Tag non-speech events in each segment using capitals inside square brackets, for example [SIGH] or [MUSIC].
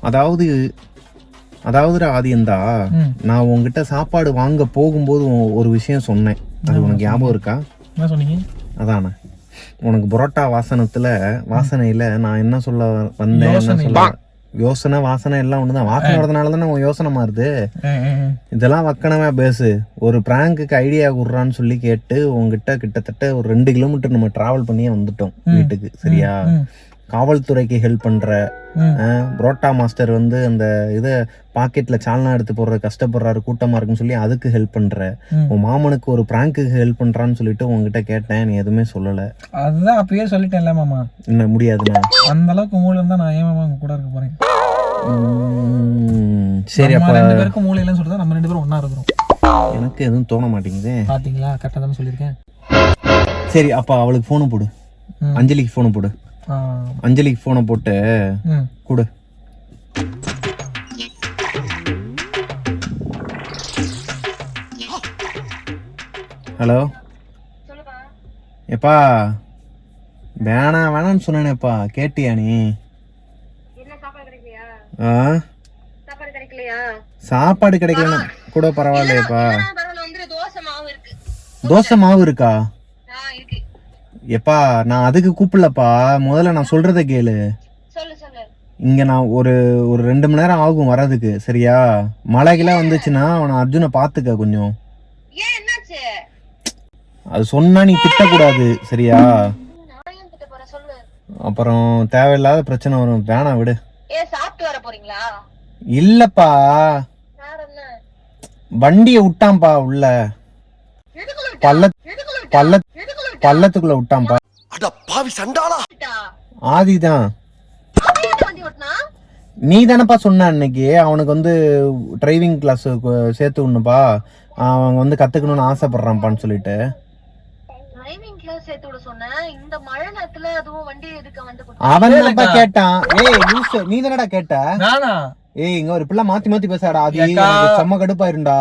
அதாவது அதாவது ஆதியந்தா. நான் உன்கிட்ட சாப்பாடு வாங்க போகும்போது ஒரு விஷயம் சொன்னேன். அது உனக்கு ஞாபகம் இருக்கா? என்ன சொன்னீங்க? அதானே. உனக்கு புரோட்டா வாசனத்துல வாசனையில நான் என்ன சொல்ல வந்தேன் என்ன யோசனை. சொல்ல யோசனை வாசனை எல்லாம் ஒண்ணுதான். வாசனை வரதுனால தானே உன் யோசனை மாறுது. இதெல்லாம் வக்கணமே பேசு. ஒரு பிராங்குக்கு ஐடியா குடுறான்னு சொல்லி கேட்டு உங்ககிட்ட கிட்டத்தட்ட ஒரு ரெண்டு கிலோமீட்டர் நம்ம டிராவல் பண்ணியே வந்துட்டோம் வீட்டுக்கு சரியா? காவல்துறைக்கு ஹெல்ப் பண்ற புரோட்டா மாஸ்டர் வந்து அந்த இதை பாக்கெட்ல சால்னா எடுத்து போடுற கஷ்டப்படுறாரு கூட்டமா இருக்குன்னு சொல்லி அதுக்கு ஹெல்ப் பண்ற. உன் மாமனுக்கு ஒரு பிராங்குக்கு ஹெல்ப் பண்றான்னு சொல்லிட்டு உங்ககிட்ட கேட்டேன் நீ எதுவுமே சொல்லல. அதுதான் அப்பயே சொல்லிட்டேன்ல மாமா. என்ன முடியாதுண்ணா அந்த அளவுக்கு மூளை இருந்தா நான் ஏன் மாமா உங்க கூட இருக்க போறேன்? சரி அப்ப ரெண்டு பேருக்கும் மூளை இல்லைன்னு சொல்லிட்டு நம்ம ரெண்டு பேரும் ஒண்ணா இருக்கிறோம். எனக்கு எதுவும் தோண மாட்டேங்குது. பாத்தீங்களா? கரெக்டா தானே சொல்லியிருக்கேன். சரி அப்ப அவளுக்கு போனை போடு. அஞ்சலிக்கு போனை போடு. அஞ்சலிக்கு போனை போட்டு. கொடு. ஹலோ? எப்பா வேணாம் வேணாம்னு சொன்னேனேப்பா கேட்டியா நீ? என்ன சாப்பாடு கிடைக்கலையா? ஆ? சாப்பாடு கிடைக்கலையா? சாப்பாடு கிடைக்கலன்னா கூட பரவாயில்லையப்பா. தோசை மாவு இருக்கு. எப்பா நான் அதுக்கு கூப்பிடலப்பா. முதல்ல நான் சொல்றத கேளு. இங்க நான் ஒரு ஒரு ரெண்டு மணி நேரம் ஆகும் வர்றதுக்கு சரியா? மழைக்கெல்லாம் வந்துச்சுன்னா அவனை அர்ஜுனை பாத்துக்க கொஞ்சம். அது சொன்னா நீ திட்டக்கூடாது சரியா? அப்புறம் தேவையில்லாத பிரச்சனை வரும். வேணாம் விடு. இல்லப்பா. வண்டியை விட்டான்பா உள்ள? பள்ள? பள்ள? பள்ளத்துக்குள்ள விட்டான்பா அட பாவி சண்டாளா? ஆதிதான்? நீ தானப்பா சொன்ன அன்னைக்கு. அவனுக்கு வந்து டிரைவிங் கிளாஸ் சேர்த்து விடணுப்பா அவன் வந்து கத்துக்கணும்னு ஆசைப்படுறான்ப்பான்னு சொல்லிட்டு. அவன் தான்ப்பா கேட்டான். ஏய் நீ தானடா கேட்ட? நானா? ஏய் இங்க ஒரு பிள்ளை மாத்தி மாத்தி பேசாடா அது செம்ம கடுப்பாயிருண்டா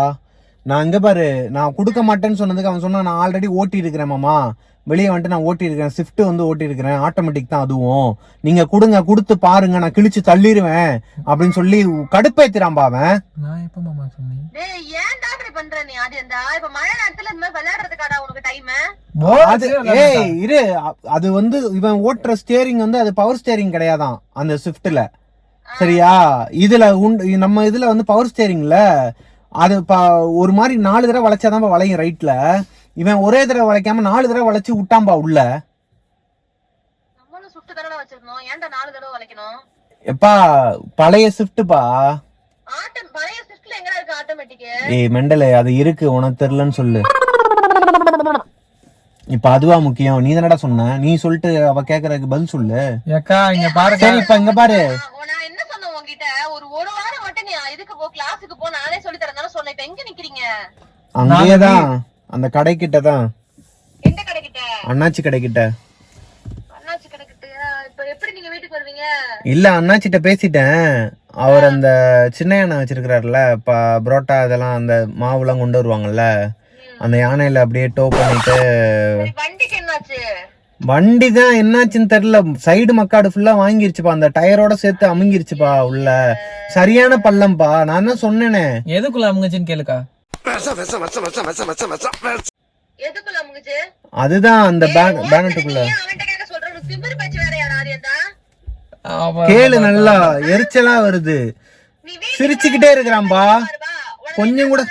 நான் இங்க பாரு நான் கொடுக்க மாட்டேன்னு சொன்னதுக்கு அவன் சொன்னா நான் ஆல்ரெடி ஓட்டி இருக்கிறேன் மாமா. வெளியே வந்துட்டு நான் ஓட்டி இருக்கிறேன் ஷிஃப்ட் வந்து ஓட்டி இருக்கிறேன் ஆட்டோமேட்டிக் தான் அதுவும். நீங்க கொடுங்க கொடுத்து பாருங்க நான் கிழிச்சு தள்ளிடுவேன் அப்படின்னு சொல்லி கடுப்பேத்துறான்பா அவன் நான் எப்ப மாமா சொன்னேன்? டேய் ஏன்டா இப்படி பண்ற நீ அது இந்த இப்ப மழை நேரத்துல இந்த மாதிரி விளையாடுறதுக்காடா உனக்கு டைம் அது ஏய் இரு அது வந்து இவன் ஓட்டுற ஸ்டியரிங் வந்து அது பவர் ஸ்டியரிங் கிடையாதான் அந்த ஸ்விஃப்ட்ல சரியா? இதுல உண்டு நம்ம இதுல வந்து பவர் ஸ்டியரிங்ல அது ப ஒரு மாதிரி நாலு தடவை வளைச்சாதான் வளையும் ரைட்ல இவன் ஒரே தடவை வளைக்காம நாலு தடவை வளைச்சு விட்டான்பா உள்ள. நம்மளும் சுட்டு தானே வச்சிருந்தோம். ஏன்டா நாலு தடவை வளைக்கணும்? எப்பா பழைய ஆட்டோமேட்டிக் ஏய் மெண்டலே அது இருக்கு உனக்கு தெரியலன்னு சொல்லு. இப்ப அதுவா முக்கியம்? நீ தானடா சொன்ன. நீ சொல்லிட்டு அவ கேக்குறதுக்கு பதில் சொல்லு. ஏக்கா இங்க பாருங்க சரி இப்ப இங்க பாரு. நான் என்ன சொன்னேன் உங்ககிட்ட ஒரு ஒரு வாரம் மட்டும் நீ இதுக்கு போ கிளாஸுக்கு போ நானே சொல்லி தரேன் சொன்னேன் இப்ப எங்க நிக்கிறீங்க? அங்கேயேதான். அந்த கடைக்கிட்ட தான் எந்த கடைக்கிட்ட? அண்ணாச்சி கடைக்கிட்ட. அண்ணாச்சி கடைக்கிட்ட. இப்ப எப்படி நீங்க வீட்டுக்கு வருவீங்க? இல்ல அண்ணாச்சிட்ட பேசிட்டேன். அவர் அந்த சின்ன யானை வச்சிருக்கிறாருல இப்ப புரோட்டா இதெல்லாம் அந்த மாவுலாம் கொண்டு வருவாங்கல்ல அந்த யானையில அப்படியே டோ பண்ணிட்டு வண்டிக்கு என்னாச்சு? வண்டி தான் என்னாச்சுன்னு தெரியல. சைடு மக்காடு ஃபுல்லாக வாங்கிருச்சுப்பா. அந்த டயரோட சேர்த்து அமுங்கிருச்சுப்பா உள்ள. சரியான பள்ளம்ப்பா. நான் தான் சொன்னேனே. எதுக்குள்ள அமுங்குச்சுன்னு கேளுக்கா. அதுதான் அந்த பேனட்டுக்குள்ள கேளு நல்லா. எரிச்சலா வருது. சிரிச்சுக்கிட்டே இருக்கிறான்பா. கொஞ்சம் கூட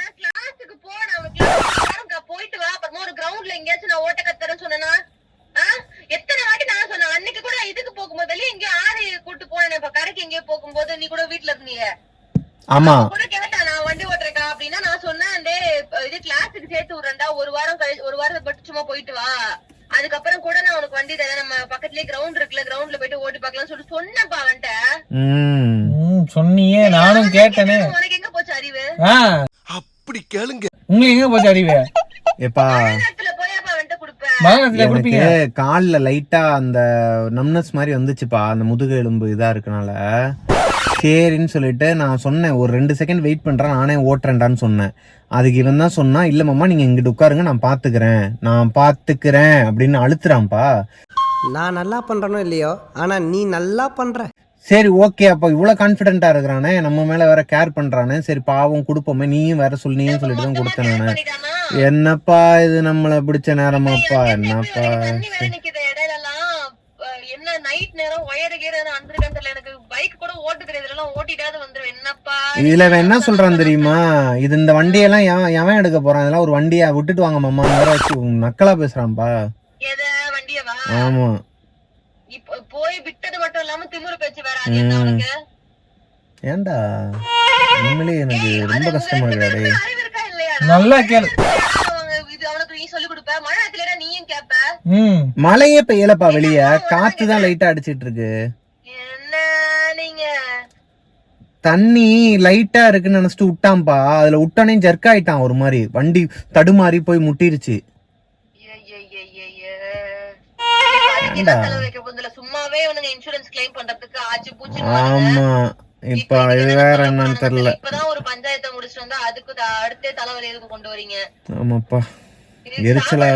போயிட்டு வா. அப்புறமா ஒரு கிரவுண்ட்ல எங்கேயாச்சும் நான் ஓட்ட கத்துறேன்னு சொன்னா எத்தனை வாட்டி நான் சொன்னேன் அன்னைக்கு கூட இதுக்கு போகும்போது வெளியே எங்கேயோ ஆறு கூட்டு போனேன் இப்ப கடைக்கு எங்கேயோ போகும்போது நீ கூட வீட்ல இருந்தீங்க ஆமா. கூட கேட்டா நான் வண்டி ஓட்டுறேக்கா அப்படின்னா நான் சொன்னேன் டே இது கிளாஸுக்கு சேர்த்து விடுறேன்டா ஒரு வாரம் கழிச்சு ஒரு வாரம் மட்டும் சும்மா போயிட்டு வா. அதுக்கப்புறம் கூட நான் உனக்கு வண்டி தரேன் நம்ம பக்கத்துலயே கிரவுண்ட் இருக்குல்ல கிரவுண்ட்ல போயிட்டு ஓட்டி பார்க்கலாம்னு சொல்லிட்டு சொன்னேன்ப்பா அவன்கிட்ட. ம். ம், சொன்னியே நானும் கேட்டேனே. உனக்கு எங்க போச்சு அறிவு? அப்படி கேளுங்க. உங்களுக்கு எங்க போச்சு அறிவு? எப்பா நேரத்துல போய் அப்ப அவன்கிட்ட கொடுப்பேன் மகனத்துல எனக்கு கொடுப்பீங்க கால்ல லைட்டா அந்த நம்னஸ் மாதிரி வந்துச்சுப்பா. அந்த முதுகு எலும்பு இதா இருக்கனால. சரின்னு சொல்லிட்டு நான் சொன்னேன் ஒரு ரெண்டு செகண்ட் வெயிட் பண்றேன் நானே ஓட்டுறேன்டான்னு சொன்னேன். அதுக்கு இவன் தான் சொன்னா இல்ல மாமா நீங்க இங்கிட்டு உட்காருங்க நான் பாத்துக்கிறேன். நான் பாத்துக்கிறேன் அப்படின்னு அழுத்துறான்ப்பா. நான் நல்லா பண்றேனோ இல்லையோ? ஆனா நீ நல்லா பண்ற. சரி ஓகே அப்ப இவ்வளவு கான்பிடென்ட்டா இருக்கிறானே நம்ம மேல வேற கேர் பண்றானே. சரி பாவம் கொடுப்போமே நீயும் வேற சொல்லி நீயும் சொல்லிட்டு தான் கொடுத்தேன் என்னப்பா இது நம்மள பிடிச்ச நேரமாப்பா என்னப்பா? என்ன நைட் நேரம் ஒயர் கீர அந்திருக்கான்னு தெரியல எனக்கு பைக் கூட ஓட்டு தெரியாது இதெல்லாம் ஓட்டிட்டாவது வந்துரும் என்னப்பா இதுல என்ன சொல்றான் தெரியுமா? இது இந்த வண்டியெல்லாம் எவன் எவன் எடுக்க போறான்? இதெல்லாம் ஒரு வண்டியா விட்டுட்டு வாங்க மாமா. வேற வச்சு நக்கலா பேசுறான்பா எத? வண்டியவா? ஆமா இப்ப போய் விட்டது மட்டும் இல்லாம திமிரு பேச்சு வேற. அது என்ன அவனுக்கு ஏன்டா? உண்மையிலேயே எனக்கு ரொம்ப கஷ்டமா இருக்குடா டேய். அறிவு இருக்கா இல்லையா? நல்லா கேளு. மழையே பெய்யலப்பா வெளிய. காத்து தான் லைட்டா அடிச்சிட்டு இருக்கு என்ன நீங்க? தண்ணி லைட்டா இருக்குன்னு நினைச்சிட்டு விட்டான்பா அதுல விட்டானே ஜர்க் ஆயிட்டான் ஒரு மாதிரி. வண்டி தடுமாறி போய் முட்டிருச்சு. செலவு வைக்க போதில்ல சும்மாவே இவனுங்க இன்சூரன்ஸ் கிளைம் பண்றதுக்கு ஆச்சு பூச்சி ஆமா. இப்ப இது வேற என்னன்னு தெரியல. இப்பதான் ஒரு பஞ்சாயத்தை முடிச்சுட்டு வந்தா அதுக்கு அடுத்தே தலைவலி எதுக்கு கொண்டு வரீங்க? ஆமாப்பா. எரிச்சலா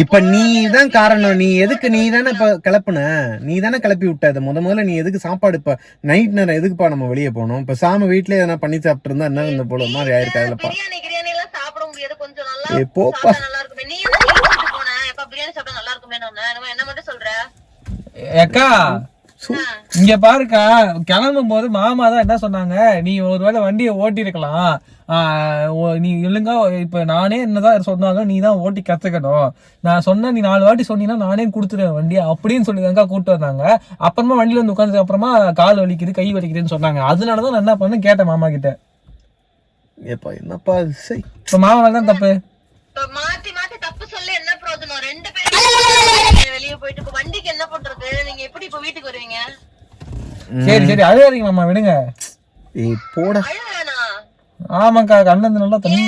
இப்ப போனா நீ வந்து தான் காரணம் நீ எதுக்கு நீ தானே இப்ப கிளப்புன? நீ தானே கிளப்பி விட்ட இதை முத முதல்ல நீ எதுக்கு சாப்பாடு இப்ப நைட் நேரம் எதுக்குப்பா நம்ம வெளியே போனோம்? இப்ப சாம வீட்லயே எதனா பண்ணி சாப்பிட்டு இருந்தா என்ன இந்த போல மாதிரி கிரியாணி எல்லாம் சாப்பிட முடியாது. கொஞ்சம் நல்லா போப்பா. நல்லா இருக்குமே. நீ என்ன போன? எப்ப பிரியாணி சாப்பிட்டா நல்லா இருக்குமே என்ன மட்டும் சொல்ற அக்கா இங்க பாருக்கா கிளம்பும் போது மாமா தான் என்ன சொன்னாங்க நீ ஒருவேளை வண்டியை ஓட்டி இருக்கலாம் நீ ஒழுங்கா இப்ப நானே என்னதான் சொன்னாலும் நீ தான் ஓட்டி கத்துக்கணும். நான் சொன்ன நீ நாலு வாட்டி சொன்னீங்கன்னா நானே கொடுத்துருவேன் வண்டியை அப்படின்னு சொல்லி தாங்க கூப்பிட்டு வந்தாங்க. அப்புறமா வண்டியில வந்து உட்காந்ததுக்கு அப்புறமா கால் வலிக்குது கை வலிக்குதுன்னு சொன்னாங்க. அதனாலதான் நான் என்ன பண்ணேன் கேட்டேன் மாமா கிட்ட. ஏப்பா என்னப்பா இப்ப மாமா தான் தப்பு. மாத்தி மாத்தி தப்பு சொல்ல என்ன பிரயோஜனம்? ரெண்டு பேரும் வெளியே போயிட்டு இப்ப வண்டிக்கு என்ன பண்றது நீங்க எப்படி இப்ப வீட்டுக்கு வருவீங்க? சரி சரி அழுகாதீங்க மாமா விடுங்க. ஏய் போடா. ஆமாக்கா கண்ணந்து நல்லா தண்ணி.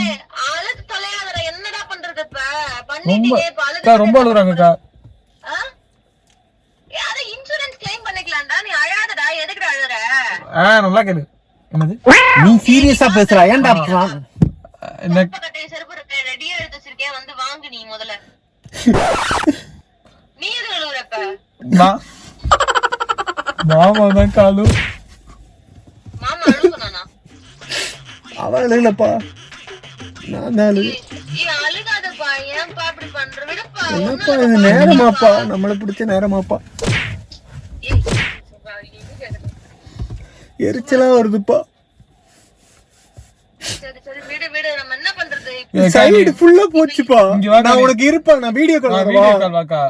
அழுது தொலையாதடா என்னடா பண்றது இப்ப? பண்ணிட்டீங்க இப்ப ரொம்ப அழுகுறாங்கக்கா யார இன்சூரன்ஸ் கிளைம் பண்ணிக்கலாம்டா நீ அழாதடா எதுக்குடா அழுற ஆ நல்லா கேளு. என்னது? நீ சீரியஸா பேசுறா ஏன்டா plan- என்ன செருப்பு ரெடியா எடுத்து வச்சிருக்கேன் வந்து வாங்கு நீ முதல்ல [LAUGHS] நீ எது அழுகுறப்ப மா- மாமா தான் காலு மாமா அழுகுனானா? அவ அழுகலப்பா. நான் தான் அழுகு என்னப்பா இது நேரமாப்பா? நம்மள பிடிச்ச நேரமாப்பா. எரிச்சலா வருதுப்பா சரி சரி விடு விடு நம்ம என்ன பண்றது ஏய், சைடு ஃபுல்லா போச்சுப்பா. நான் உனக்கு இருப்பேன் நான் வீடியோ கால் வீடியோ கால் வாக்கா.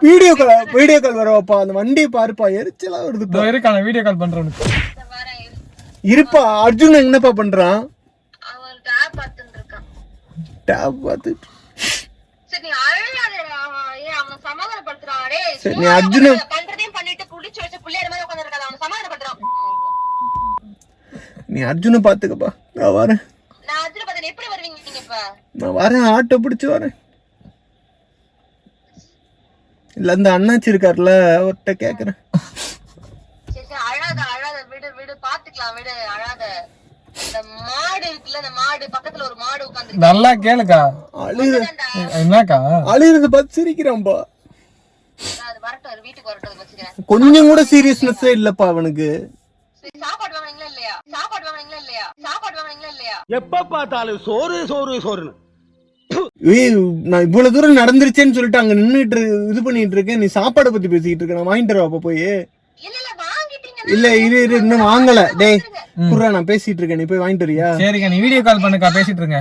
வீடியோ கால் வீடியோ கால் வரவாப்பா. அந்த வண்டியை பாருப்பா எரிச்சலா வருதுப்பா. இதோ இருக்கா நான் வீடியோ கால் பண்றேன். இருப்பா அர்ஜுன் என்னப்பா பண்றான்? அவன் டேப் பார்த்துட்டு இருக்கான் சரி நீ அர்ஜுன- பண்றதையும் பண்ணிட்டு குடிச்சு வச்ச புள்ளையர் மாதிரி உட்கார்ந்திருக்காத. அவனை சமாதானப்படுத்துறான் நீ அர்ஜுனை பாத்துக்கப்பா நான் வரேன். நான் வரேன். ஆட்டோ பிடிச்சு வரேன். இல்ல இந்த அண்ணாச்சி இருக்கார்ல அவர்கிட்ட கேக்குறேன். சரி சரி அழாத அழாத. விடு விடு. பாத்துக்கலாம் விடு. அழாத. இந்த மாடு இருக்குல்ல இந்த மாடு பக்கத்துல ஒரு மாடு உட்கார்ந்து நல்லா கேளுக்கா. அழுது என்னக்கா? அழுகிறத பார்த்து சிரிக்கிறான்பா கொஞ்சம் கூட சீரியஸ்னஸே இல்லப்பா அவனுக்கு. சாப்பாடு வாங்குனீங்களா இல்லையா? சாப்பாடு வாங்குனீங்களா இல்லையா? சாப்பாடு வாங்குனீங்களா இல்லையா? எப்ப பார்த்தாலும் சோறு சோறு சோறுன்னு. ஏய் நான் இவ்வளவு தூரம் நடந்துருச்சேன்னு சொல்லிட்டு அங்க நின்னுட்டு இது பண்ணிட்டு இருக்கேன். நீ சாப்பாடை பத்தி பேசிக்கிட்டு இருக்க நான் வாங்கிட்டு அப்ப போய். இல்ல இல்ல வாங்கிட்டீங்க இல்ல இரு இரு இன்னும் வாங்கல. டேய் குர்ரா நான் பேசிட்டு இருக்கேன். நீ போய் வாங்கிட்டு வரியா? சரிக்கா நீ வீடியோ கால் பண்ணுக்கா பேசிட்டு இருங்க.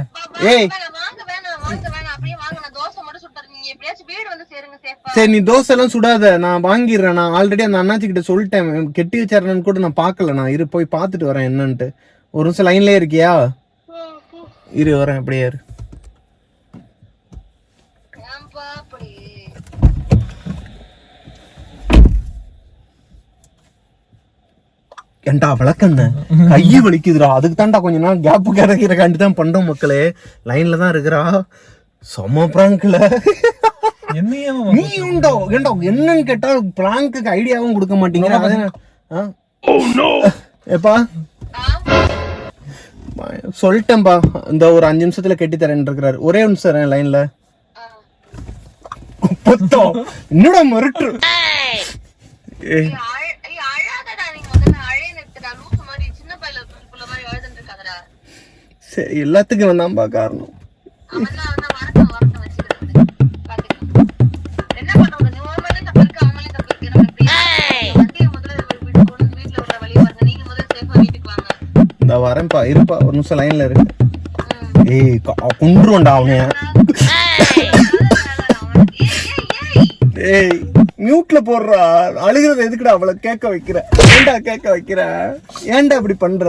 ஏய். வாங்க வேணாம் வாங்க வேணாம் அப்படியே வாங்க நான் தோசை மட்டும் சுட்டுறேன் நீங்க எப்படியாச்சும் வீடு வந்து சேருங்க சேஃபா சரி நீ தோசை எல்லாம் சுடாத. நான் வாங்கிடுறேன். நான் ஆல்ரெடி அந்த அண்ணாச்சி கிட்ட சொல்லிட்டேன். கெட்டி வச்சாரன்னு கூட நான் பார்க்கல. நான் இரு போய் பார்த்துட்டு வரேன் என்னன்ட்டு. ஒரு நிமிஷம் லைன்லயே இருக்கியா? இரு வரேன். அப்படியே இரு. அப்படி? ஏன்டா விளக்கண்ண கையை வலிக்குதுடா. அதுக்கு தான்டா கொஞ்ச நாள் கேப் கிடைக்கிறக்காண்டி தான் பண்றோம் மக்களே. லைன்ல தான் இருக்கிறா. செம பிராங்க்ல நீ உண்டோ ஏண்டா என்னன்னு கேட்டா பிராங்க்கு ஐடியாவும் கொடுக்க என்ன- ஆ? ஏப்பா? சொல்லிட்டேன்பா இந்த ஒரு அஞ்சு நிமிஷத்துல கெட்டி தரேன் இருக்கிறாரு. ஒரே நிமிஷம் லைன்ல பொத்தம் என்னடா மிரட்டு? ஏய், ஏய், அழ- ஏய், வரேன்ப்பா இருப்பா ஒரு நிமிஷம் லைன்ல இரு. ஏய் க- கொன்றுவன்டா அவனை ஏய் மியூட்ல போடுறா. அழுகிறது எதுக்குடா அவளை கேட்க வைக்கிற? ஏன்டா கேட்க வைக்கிற? ஏன்டா இப்படி பண்ற?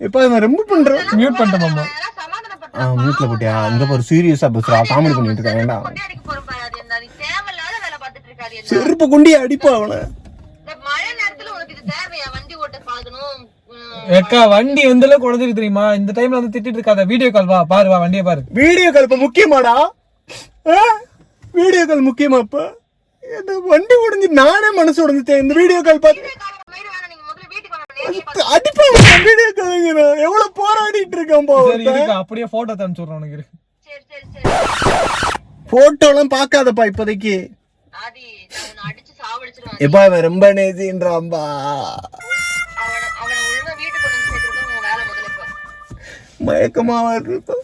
இப்ப இவன் ரொம்ப பண்ற? மியூட் பண்ணிட்டேன் மாமா. ஆ மியூட்ல போட்டியா? இந்த ஒரு சீரியஸா பேசுறா. காமெடி பண்ணிட்டு இருக்கா வேண்டாம் செருப்பு குண்டி அடிப்பா அவனை மழை நேரத்துல உனக்கு இது தேவையா வண்டி ஓட்ட பழகணும் ம், ஏக்கா வண்டி எந்த அளவுக்கு குழந்தைக்கு தெரியுமா? இந்த டைம்ல வந்து திட்டிட்டு இருக்காத. வீடியோ கால் வா பாரு வா வண்டியை பாரு. வீடியோ கால் இப்ப முக்கியமாடா? வீடியோ கால் முக்கியமா இப்ப? இந்த வண்டி உடைஞ்சு நானே மனசு உடைஞ்சிட்டேன். இந்த வீடியோ கால் பார்த்து அடிப்பான் வீடியோ காலுங்கிறான் எவ்வளவு போராடிட்டு இருக்கான் பா சரி இருக்கா அப்படியே போட்டோ தனுச்சு விட்றேன் உனக்கு. இரு. சரி சரி சரி. போட்டோ எல்லாம் பாக்காதப்பா இப்போதைக்கு. ஆதி நான் உன்னை அடிச்சு சாவடிச்சிருவேன். எப்பா இவன் ரொம்ப நேசின்றான்பா இப்ப மயக்கமா வருது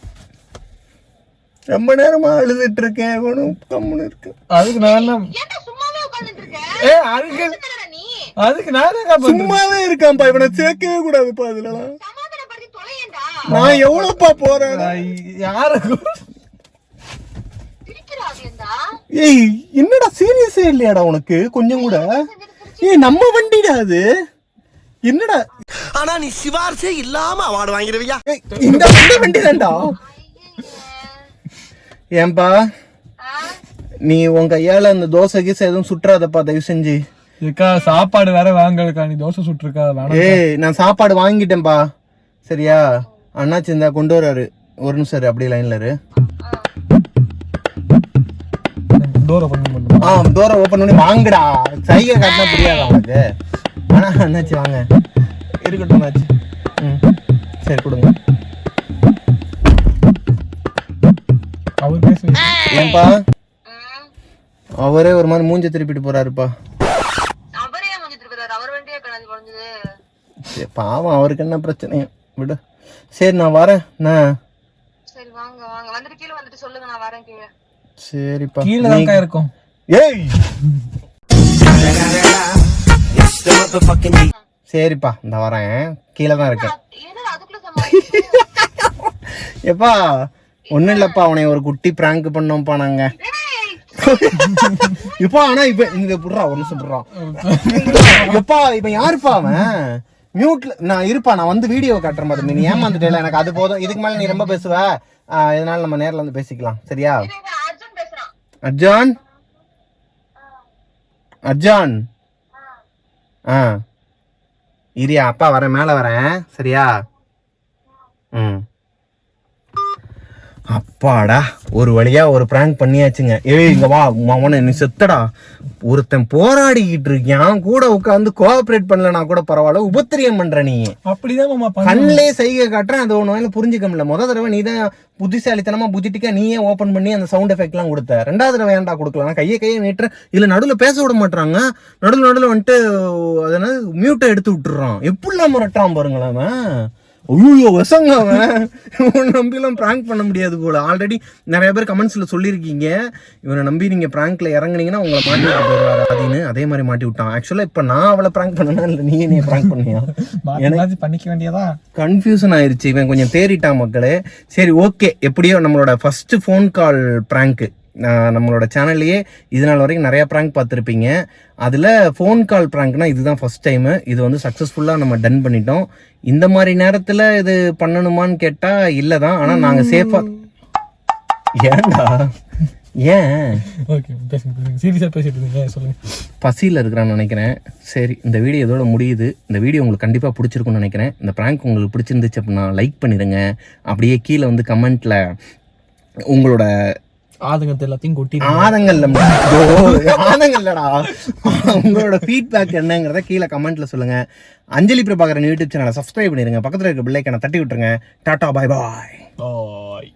ரொம்ப நேரமா அழுதுட்டு இருக்கேன் இவனும் கம்முன்னு இருக்கு. அதுக்கு நான் ஏ அதுக்கு என்னடா நீ? அதுக்கு நான்? சும்மாவே இருக்கான்ப்பா இவனை சேர்க்கவே கூடாதுப்பா இதுலலாம் நான் எவ்வளவுப்பா போறேன்? நான் யாருக்கு சிரிக்கிறாதேண்டா? ஏய் என்னடா சீரியஸே இல்லையாடா உனக்கு? கொஞ்சம் கூட. ஏய் நம்ம வண்டிடா அது. என்னடா? ஆனா நீ சிவார்சே இல்லாம அவார்டு வாங்கிடுவியா இந்த வண்டி வண்டி தான்டா. ஏன்பா? நீ உன் கையால அந்த தோசை கீசை எதுவும் சுற்றாதப்பா தயவு செஞ்சு. ஏக்கா சாப்பாடு வேற வாங்கலக்கா நீ தோசை சுட்டுருக்கா வேணாம் ஏய் நான் சாப்பாடு வாங்கிட்டேன்பா. சரியா? அண்ணாச்சி இந்தா கொண்டு வராரு. ஒரு நிமிஷம் இரு, அப்படியே லைன்ல இரு. டோரை பண்ண பண்ணுமா ஆ டோரை ஓப்பன் பண்ணி வாங்குடா. சைகை காட்டினா புரியாதா உனக்கு? ஆனா அண்ணாச்சி வாங்க. இருக்கட்டும் அண்ணாச்சி ம். சரி கொடுங்க. அவர் பேசுவீங்க ஏன்பா? அவரே ஒரு மாதிரி மூஞ்ச திருப்பிட்டு போறாருப்பா. பாவம் அவருக்கு என்ன பிரச்சனையும் விடு. சரி நான் வரேன். நான் சரி வாங்க வாங்க. வந்துட்டு கீழே வந்துட்டு சொல்லுங்க நான் வரேன் கீழே. சரிப்பா. கீழே இருக்கும். ஏய்! சரிப்பா இந்த வரேன். கீழே தான் இருக்கேன் எப்பா ஒண்ணும் இல்லப்பா அவனை ஒரு குட்டி பிராங்க் பண்ணோம்ப்பா நாங்க. இப்பா ஆனா இப்ப இந்த புடுறா ஒரு நிமிஷம் புடுறா எப்பா இப்ப யாருப்பா அவன்? மியூட்ல நான் இருப்பா நான் வந்து வீடியோ காட்டுறேன் பாத்து. நீ ஏமாந்துட்டேல எனக்கு அது போதும். இதுக்கு மேல நீ ரொம்ப பேசுவ. இதனால நம்ம நேர்ல வந்து பேசிக்கலாம். சரியா? அர்ஜுன் அஜான் ஆ. இரியா அப்பா வரேன் மேலே வரேன். சரியா? ம். அப்பாடா ஒரு வழியா ஒரு பிராங்க் பண்ணியாச்சுங்க. ஏய் இங்க வா மவன நீ செத்தடா. ஒருத்தன் போராடிக்கிட்டு இருக்கான் கூட உட்காந்து கோஆபரேட் பண்ணலனா கூட பரவாயில்ல உபத்திரியம் பண்ற நீ. அப்படிதான் மாமா கண்ணிலே செய்கை காட்டுறேன் அது ஒண்ணு புரிஞ்சுக்க முடியல. முத தடவை நீ தான் புத்திசாலித்தனமா புத்திட்டிக்கா நீயே ஓபன் பண்ணி அந்த சவுண்ட் எஃபெக்ட்லாம் கொடுத்த. ரெண்டாவது தடவை ஏன்டா கொடுக்கலாம்? கையை கையை நீட்டுற. இதுல நடுவுல பேச விட மாட்டாங்க நடுவுல நடுவுல வந்துட்டு அது என்ன மியூட்டை எடுத்து விட்டுறான். எப்படிலாம் மிரட்டுறான் பாருங்களேன் ஐயோ வசங்க அவன் இவனை நம்பிலாம் ப்ராங்க் பண்ண முடியாது போல. ஆல்ரெடி நிறைய பேர் கமெண்ட்ஸ்ல சொல்லியிருக்கீங்க. இவனை நம்பி நீங்க ப்ராங்க்ல இறங்குனீங்கன்னா உங்களை மாட்டி விட்டு போயிடுவாரு அப்படின்னு அதே மாதிரி மாட்டி விட்டான். ஆக்சுவலா இப்ப நான் அவளை ப்ராங்க் பண்ணனா இல்ல நீ என்னைய ப்ராங்க் பண்ணியா? மாத்தி பண்ணிக்க வேண்டியதா? கன்ஃபியூஷன் ஆயிருச்சு. இவன் கொஞ்சம் தேறிட்டான் மக்களே. சரி ஓகே எப்படியோ நம்மளோட ஃபர்ஸ்ட் ஃபோன் கால் ப்ராங்க்கு நம்மளோட சேனல்லையே இது நாள் வரைக்கும் நிறைய ப்ராங்க் பார்த்துருப்பீங்க. அதில் ஃபோன் கால் ப்ராங்க்னா இதுதான் ஃபர்ஸ்ட் டைமு இது வந்து சக்ஸஸ்ஃபுல்லாக நம்ம டன் பண்ணிட்டோம். இந்த மாதிரி நேரத்தில் இது பண்ணணுமான்னு கேட்டால் இல்லை தான் ஆனால் நாங்கள் சேஃபாக ஏன்டா? ஏன்? ஓகே பேசுங்க பேசுங்க. சீரியஸா பேசிட்டு இருக்கீங்க சொல்லுங்க. பசியில் இருக்கிறான்னு நினைக்கிறேன். சரி இந்த வீடியோ இதோட முடியுது. இந்த வீடியோ உங்களுக்கு கண்டிப்பாக பிடிச்சிருக்கும்னு நினைக்கிறேன். இந்த ப்ராங்க் உங்களுக்கு பிடிச்சிருந்துச்சு அப்படின்னா லைக் பண்ணிடுங்க. அப்படியே கீழே வந்து கமெண்ட்டில் உங்களோட ஆதங்கத்தை எல்லாத்தையும் கொட்டி ஆதங்கல்ல ஆதங்கல்லடா உங்களோட ஃபீட்பேக் என்னங்கிறத கீழே கமெண்ட்ல சொல்லுங்க. அஞ்சலி பிரபாகரன் யூடியூப் சேனலை சப்ஸ்கிரைப் பண்ணிருங்க. பக்கத்துல இருக்க பிள்ளைக்கான தட்டி விட்டுருங்க. டாடா பாய் பாய் பாய்